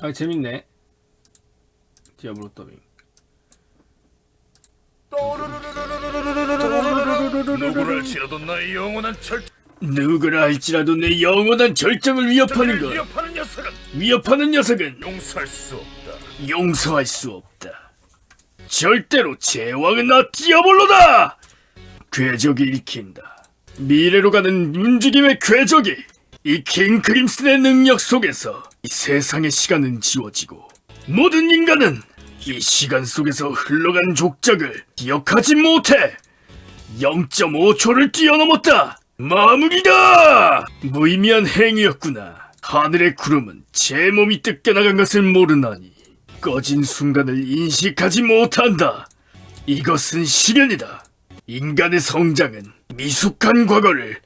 아 재밌네. 디아블로 더빙. 누구를 치러도 나의 영원한 절 누구라 할지라도 내 영원한 절정을 위협하는 것. 위협하는 녀석은 위협하는 녀석은 용서할 수 없다. 용서할 수 없다. 절대로 제왕은 나 디아블로다! 궤적이 일킨다. 미래로 가는 움직임의 궤적이 이 킹 크림슨의 능력 속에서 이 세상의 시간은 지워지고 모든 인간은 이 시간 속에서 흘러간 족적을 기억하지 못해 0.5초를 뛰어넘었다! 마무리다! 무의미한 행위였구나. 하늘의 구름은 제 몸이 뜯겨나간 것을 모르나니 꺼진 순간을 인식하지 못한다. 이것은 시련이다. 인간의 성장은 미숙한 과거를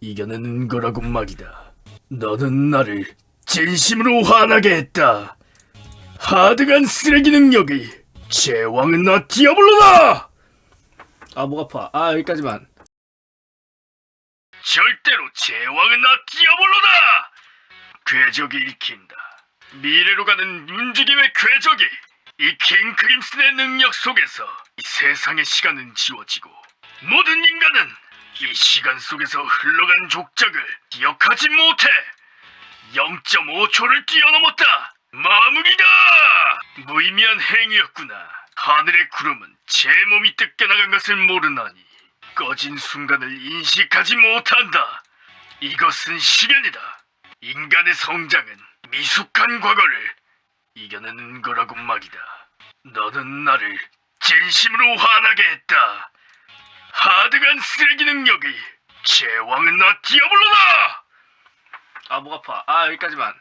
이겨내는 거라고 말이다. 너는 나를 진심으로 화나게 했다. 하드간 쓰레기 능력이 제왕은 나 디아블로다! 아, 목 아파. 아, 여기까지만. 절대로 제왕은 나 디아블로다! 궤적이 읽힌다. 미래로 가는 움직임의 궤적이 이 킹 크림슨의 능력 속에서 이 세상의 시간은 지워지고 모든 인간은 이 시간 속에서 흘러간 족적을 기억하지 못해 0.5초를 뛰어넘었다. 마무리다! 무의미한 행위였구나. 하늘의 구름은 제 몸이 뜯겨나간 것을 모르나니 꺼진 순간을 인식하지 못한다. 이것은 시련이다. 인간의 성장은 미숙한 과거를 이겨내는 거라고 말이다. 너는 나를 진심으로 화나게 했다. 하드간 쓰레기 능력이 제왕은 나 디아블로다! 아, 목 아파. 아, 여기까지만.